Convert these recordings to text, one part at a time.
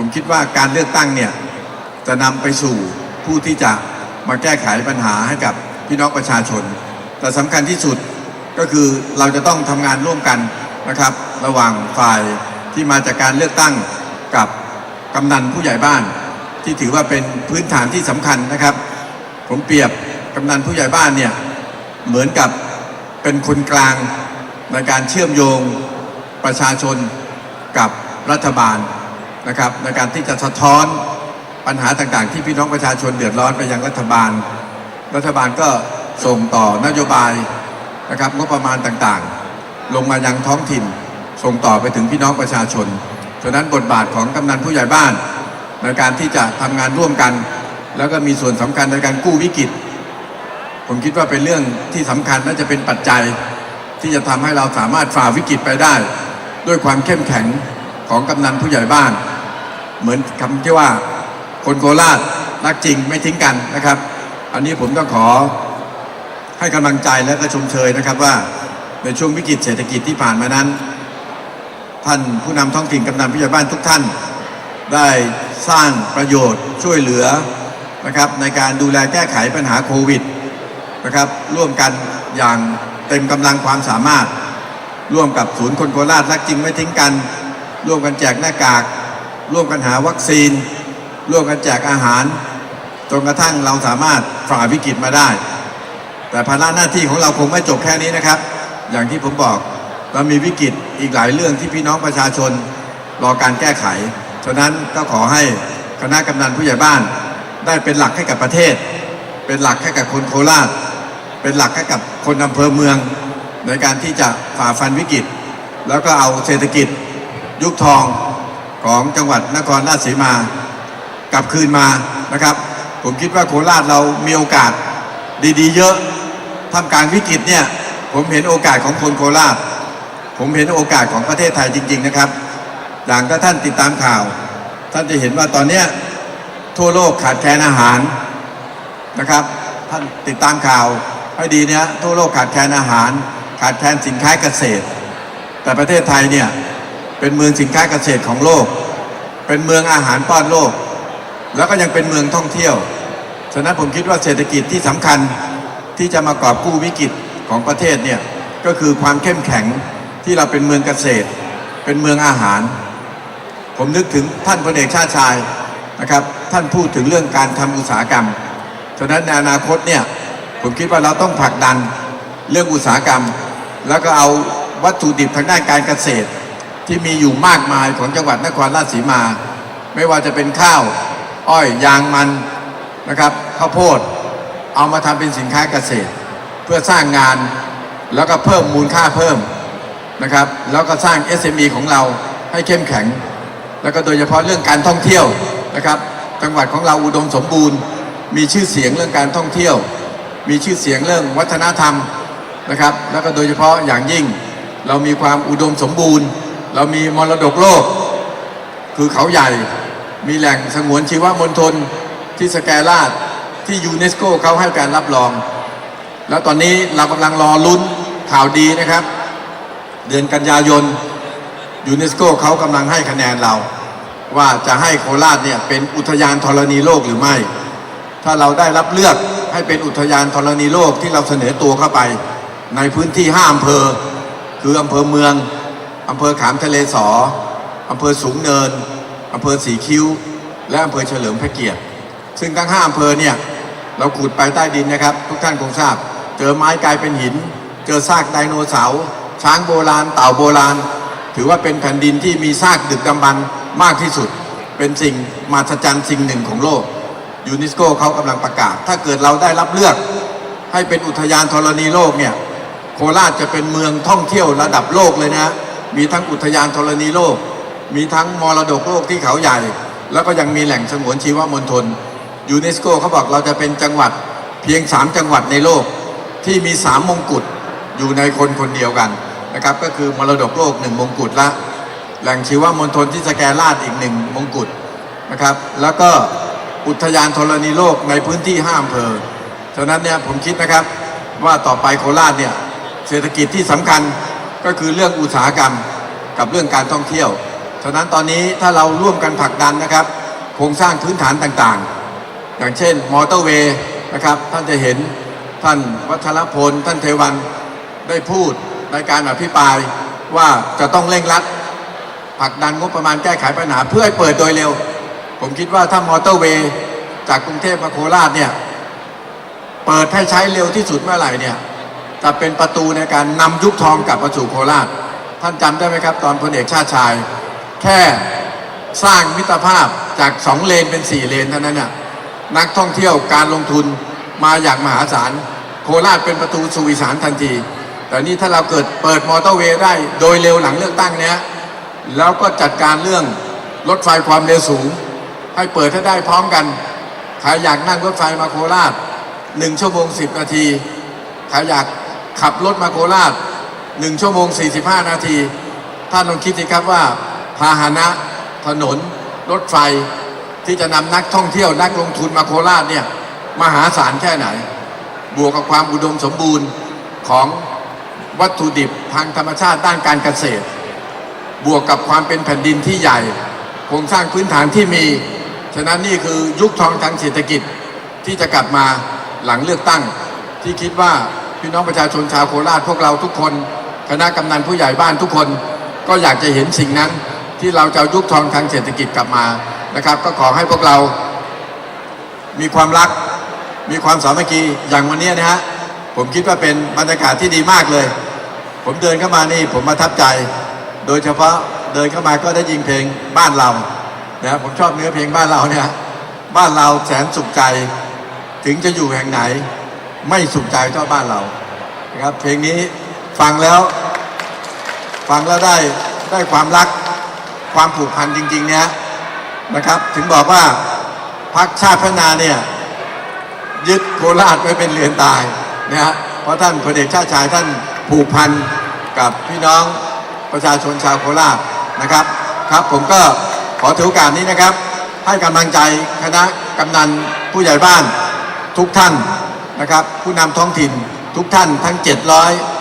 ผมคิดว่าการเลือกตั้งเนี่ยจะนำไปสู่ผู้ที่จะมาแก้ไขปัญหาให้กับพี่น้องประชาชน แต่สำคัญที่สุดก็คือเราจะต้องทำงานร่วมกันนะครับ ระหว่างฝ่ายที่มาจากการเลือกตั้งกับกำนันผู้ใหญ่บ้าน ที่ถือว่าเป็นพื้นฐานที่สำคัญนะครับ ผมเปรียบกำนันผู้ใหญ่บ้านเนี่ยเหมือนกับเป็นคนกลางในการเชื่อมโยงประชาชนกับรัฐบาล นะครับในการที่จะสะท้อนปัญหาต่างๆ ที่พี่น้องประชาชนเดือดร้อนไปยังรัฐบาล รัฐบาลก็ส่งต่อนโยบายนะครับงบประมาณต่างๆ ลงมายังท้องถิ่น ส่งต่อไปถึงพี่น้องประชาชนฉะนั้นบทบาทของกำนันผู้ใหญ่บ้านในการที่จะทำงานร่วมกัน แล้วก็มีส่วนสำคัญในการกู้วิกฤต ผมคิดว่าเป็นเรื่องที่สำคัญและจะเป็นปัจจัยที่จะทำให้เราสามารถฝ่าวิกฤตไปได้ ด้วยความเข้มแข็งของกำนันผู้ใหญ่บ้าน เหมือนคำที่ว่าคนโคราชรักจริงไม่ทิ้งกันนะครับ อันนี้ผมต้องขอให้กำลังใจและก็ชมเชยนะครับว่าในช่วงวิกฤตเศรษฐกิจที่ผ่านมานั้น ท่านผู้นำท้องถิ่นกำนันผู้ใหญ่บ้านทุกท่าน ได้สร้างประโยชน์ช่วยเหลือนะครับในการดูแลแก้ไขปัญหาโควิดนะครับร่วมกันอย่างเต็มกำลังความสามารถ ร่วมกับศูนย์คนโคราชรักจริงไม่ทิ้งกัน ร่วมกันแจกหน้ากาก ร่วมกันหาวัคซีน ร่วมกันแจกอาหาร จนกระทั่งเราสามารถฝ่าวิกฤตมาได้ แต่ภาระหน้าที่ของเราคงไม่จบแค่นี้นะครับ อย่างที่ผมบอกเรามีวิกฤตอีกหลายเรื่องที่พี่น้องประชาชนรอการแก้ไข ฉะนั้นก็ขอให้คณะกำนันผู้ใหญ่บ้าน ได้เป็นหลักให้กับประเทศ เป็นหลักให้กับคนโคราช เป็นหลักให้กับคนอำเภอเมือง ในการที่จะฝ่าฟันวิกฤต แล้วก็เอาเศรษฐกิจ ยุคทอง ของจังหวัดนครราชสีมากลับคืนมานะครับ ผมคิดว่าโคราชเรามีโอกาสดีๆ เยอะทำการวิกฤตเนี่ยผมเห็นโอกาสของคนโคราช ผมเห็นโอกาสของประเทศไทยจริง ๆนะครับ อย่างถ้าท่านติดตามข่าว ท่านจะเห็นว่าตอนเนี้ยทั่วโลกขาดแคลนอาหารนะครับ ท่านติดตามข่าวให้ดีเนี่ยทั่วโลกขาดแคลนอาหาร ขาดแคลนสินค้าเกษตร แต่ประเทศไทยเนี่ย เป็นเมืองสินค้าเกษตรของโลก เป็นเมืองอาหารป้อนโลก แล้วก็ยังเป็นเมืองท่องเที่ยว ฉะนั้นผมคิดว่าเศรษฐกิจที่สำคัญที่จะมากอบกู้วิกฤตของประเทศเนี่ยก็คือความเข้มแข็งที่เราเป็นเมืองเกษตร เป็นเมืองอาหาร ผมนึกถึงท่านพลเอกชาติชายนะครับ ท่านพูดถึงเรื่องการทำอุตสาหกรรม ฉะนั้นในอนาคตเนี่ยผมคิดว่าเราต้องผลักดันเรื่องอุตสาหกรรม แล้วก็เอาวัตถุดิบทางด้านการเกษตร ที่มีอยู่มากมายของจังหวัดนครราชสีมา ไม่ว่าจะเป็นข้าว อ้อยยางมันนะครับข้าวโพดเอามาทำเป็นสินค้าเกษตร เพื่อสร้างงานแล้วก็เพิ่มมูลค่าเพิ่มนะครับ แล้วก็สร้าง SME ของเราให้เข้มแข็ง แล้วก็โดยเฉพาะเรื่องการท่องเที่ยวนะครับจังหวัดของเราอุดมสมบูรณ์ มีชื่อเสียงเรื่องการท่องเที่ยว มีชื่อเสียงเรื่องวัฒนธรรมนะครับ แล้วก็โดยเฉพาะอย่างยิ่งเรามีความอุดมสมบูรณ์ เรามีมรดกโลก คือเขาใหญ่ มีแหล่งสงวนชีวมณฑลที่สแกลาดที่ยูเนสโกเขาให้การรับรอง แล้วตอนนี้เรากำลังรอลุ้นข่าวดีนะครับ เดือนกันยายนยูเนสโกเขากำลังให้คะแนนเรา ว่าจะให้โคราชเนี่ยเป็นอุทยานธรณีโลกหรือไม่ ถ้าเราได้รับเลือกให้เป็นอุทยานธรณีโลกที่เราเสนอตัวเข้าไป ในพื้นที่ห้าอำเภอ คืออำเภอเมือง อำเภอขามทะเลสออำเภอสูงเนินอำเภอสีคิ้ว และอำเภอเฉลิมพระเกียรติ ซึ่งทั้งห้าอำเภอเนี่ยเราขุดไปใต้ดินนะครับ ทุกท่านคงทราบ เจอไม้กลายเป็นหิน เจอซากไดโนเสาร์ช้างโบราณ เต่าโบราณ ถือว่าเป็นแผ่นดินที่มีซากดึกดำบรรพ์มากที่สุด เป็นสิ่งมหัศจรรย์สิ่งหนึ่งของโลกยูเนสโกเขากำลังประกาศ ถ้าเกิดเราได้รับเลือก ให้เป็นอุทยานธรณีโลกเนี่ยโคราชจะเป็นเมืองท่องเที่ยวระดับโลกเลยนะ มีทั้งอุทยานธรณีโลก มีทั้งมรดกโลกที่เขาใหญ่ แล้วก็ยังมีแหล่งสงวนชีวมณฑลยูเนสโกเขาบอกเราจะเป็นจังหวัดเพียง 3 จังหวัดในโลกที่มี 3 มงกุฎอยู่ในคนคนเดียวกันนะครับก็คือมรดกโลก 1 มงกุฎละแหล่งชีวมณฑลที่สแกลาดอีกหนึ่งมงกุฎนะครับ แล้วก็อุทยานธรณีโลกในพื้นที่ห้าอำเภอฉะนั้นเนี่ยผมคิดนะครับว่าต่อไปโคราชเนี่ยเศรษฐกิจที่สำคัญ ก็คือเรื่องอุตสาหกรรมกับเรื่องการท่องเที่ยวฉะนั้นตอนนี้ถ้าเราร่วมกันผลักดันนะครับ โครงสร้างพื้นฐานต่างๆ อย่างเช่นมอเตอร์เวย์นะครับ ท่านจะเห็นท่านวัชรพล ท่านเทวันได้พูดในการอภิปรายว่าจะต้องเร่งรัดผลักดันงบประมาณแก้ไขปัญหาเพื่อให้เปิดโดยเร็ว ผมคิดว่าถ้ามอเตอร์เวย์จากกรุงเทพมาโคราชเนี่ย เปิดให้ใช้เร็วที่สุดเมื่อไหร่เนี่ย จะเป็นประตูในการนำยุคทองกลับมาสู่โคราช ท่านจำได้ไหมครับ ตอนพลเอกชาติชาย แค่สร้างมิตรภาพจากสองเลนเป็นสี่เลนเท่านั้นน่ะนักท่องเที่ยวการลงทุนมาอย่างมหาศาล โคราชเป็นประตูสู่อีสานทันที แต่นี่ถ้าเราเกิดเปิดมอเตอร์เวย์ได้โดยเร็วหลังเลือกตั้งเนี้ยแล้วก็จัดการเรื่องรถไฟความเร็วสูง ให้เปิดให้ได้พร้อมกันใครอยากนั่งรถไฟมาโคราชหนึ่งชั่วโมงสิบนาทีใครอยาก ขับรถมาโคราชหนึ่งชั่วโมง 45 นาที ท่านลองคิดสิครับว่า พาหนะถนน รถไฟที่จะนำนักท่องเที่ยวนักลงทุนมาโคราชเนี่ยมหาศาลแค่ไหน บวกกับความอุดมสมบูรณ์ของวัตถุดิบทางธรรมชาติด้านการเกษตร บวกกับความเป็นแผ่นดินที่ใหญ่โครงสร้างพื้นฐานที่มี ฉะนั้นนี่คือยุคทองทางเศรษฐกิจที่จะกลับมาหลังเลือกตั้ง ที่คิดว่า พี่น้องประชาชนชาวโคราชพวกเราทุกคน คณะกำนันผู้ใหญ่บ้านทุกคน ก็อยากจะเห็นสิ่งนั้นที่เราจะยุคทองทางเศรษฐกิจกลับมานะครับ ก็ขอให้พวกเรา มีความรัก มีความสามัคคีอย่างวันนี้นะฮะผมคิดว่าเป็นบรรยากาศที่ดีมากเลย ผมเดินเข้ามานี่ผมประทับใจ โดยเฉพาะเดินเข้ามาก็ได้ยินเพลงบ้านเรานะผมชอบเนื้อเพลงบ้านเราเนี่ยบ้านเราแสนสุขใจ ถึงจะอยู่แห่งไหน ไม่สุขใจเท่าบ้านเรานะครับเพลงนี้ฟังแล้ว ฟังแล้วได้ได้ความรักความผูกพันจริง ๆ เนี่ยนะครับ ถึงบอกว่าพักชาติพัฒนาเนี่ยยึดโคราชไว้เป็นเรือนตายนะฮะเพราะท่านพลเอกชาติชายท่านผูกพันกับพี่น้องประชาชนชาวโคราชนะครับครับ ผมก็ขอถือโอกาสนี้นะครับ ให้กำลังใจคณะกำนันผู้ใหญ่บ้านทุกท่าน นะครับ ผู้นำท้องถิ่นทุกท่านทั้ง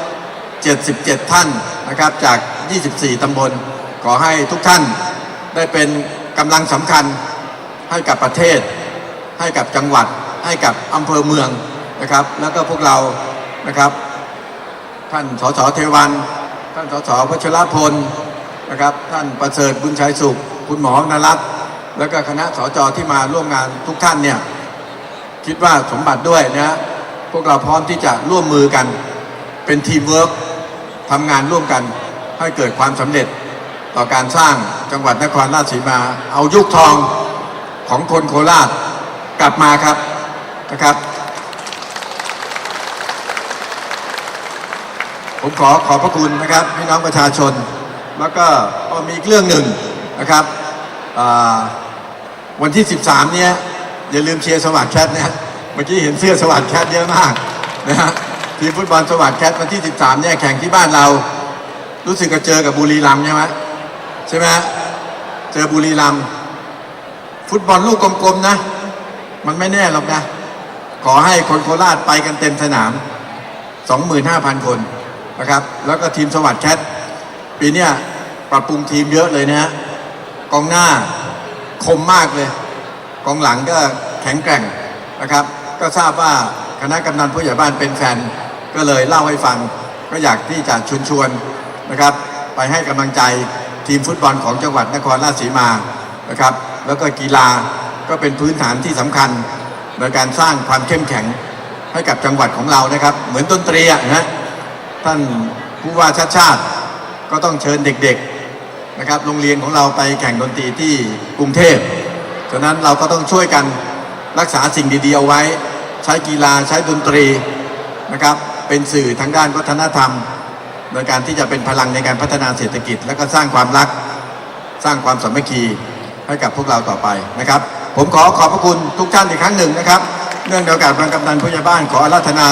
777 ท่านนะครับจาก 24 ตำบล ขอให้ทุกท่านได้เป็นกำลังสำคัญให้กับประเทศ ให้กับจังหวัด ให้กับอำเภอเมืองนะครับ แล้วก็พวกเรานะครับ ท่านสสเทวันท่านสสพัชรพลนะครับ ท่านประเสริฐบุญชัยสุข คุณหมอนรัตแล้วก็คณะสจที่มาร่วมงานทุกท่านเนี่ย คิดว่าสมบัติด้วยนะพวกเราพร้อมที่จะร่วมมือกัน เป็นทีมเวิร์กทำงานร่วมกันให้เกิดความสำเร็จต่อการสร้างจังหวัดนครราชสีมา เอายุคทองของคนโคราชกลับมาครับนะครับ ผมขอขอบพระคุณนะครับพี่น้องประชาชน แล้วก็มีอีกเรื่องหนึ่งนะครับวันที่ 13 เนี้ย อย่าลืมเชียร์สวัสดิ์แคทนะเมื่อกี้เห็นเสื้อสวัสดิ์แคทเยอะมากนะฮะทีมฟุตบอลสวัสดิ์แคทวันที่ 13เนี่ยแข่งที่บ้านเรา รู้สึกจะเจอกับบุรีรัมย์ใช่ไหมใช่ไหมเจอบุรีรัมย์ฟุตบอลลูกกลมๆนะ มันไม่แน่หรอกนะ ขอให้คนโคราชไปกันเต็มสนาม 25,000 คนนะครับ แล้วก็ทีมสวัสดิ์แคทปีเนี้ยปรับปรุงทีมเยอะเลยนะฮะกองหน้าคมมากเลย กองหลังก็แข็งแกร่งนะครับ ก็ทราบว่าคณะกำนันผู้ใหญ่บ้านเป็นแฟน ก็เลยเล่าให้ฟัง ก็อยากที่จะชวนชวนนะครับ ไปให้กำลังใจทีมฟุตบอลของจังหวัดนครราชสีมานะครับ แล้วก็กีฬาก็เป็นพื้นฐานที่สำคัญในการสร้างความเข้มแข็งให้กับจังหวัดของเรานะครับ เหมือนดนตรีอะนะฮะท่านผู้ว่าชาติชาติก็ต้องเชิญเด็กๆนะครับ โรงเรียนของเราไปแข่งดนตรีที่กรุงเทพ ฉะนั้นเราก็ต้องช่วยกันรักษาสิ่งดีๆเอาไว้ ใช้กีฬาใช้ดนตรีนะครับ เป็นสื่อทางด้านวัฒนธรรม ในการที่จะเป็นพลังในการพัฒนาเศรษฐกิจ และก็สร้างความรัก สร้างความสามัคคีให้กับพวกเราต่อไปนะครับ ผมขอขอบพระคุณทุกท่านอีกครั้งหนึ่งนะครับ เนื่องในโอกาสวันกำนันผู้ใหญ่บ้านขออาราธนา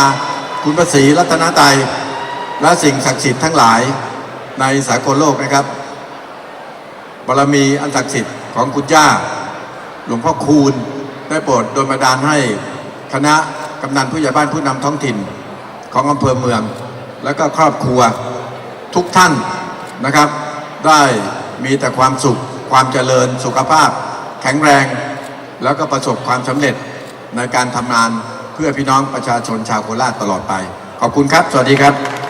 คุณพระศรีรัตนตรัยและสิ่งศักดิ์สิทธิ์ทั้งหลายในสากลโลกนะครับบารมีอันศักดิ์สิทธิ์ของคุณย่า หลวงพ่อคูณได้โปรดโดยบันดาลให้คณะกำนันผู้ใหญ่บ้านผู้นำท้องถิ่นของอำเภอเมือง และก็ครอบครัวทุกท่านนะครับ ได้มีแต่ความสุข ความเจริญสุขภาพ แข็งแรง แล้วก็ประสบความสำเร็จในการทำงานเพื่อพี่น้องประชาชนชาวโคราชตลอดไป ขอบคุณครับ สวัสดีครับ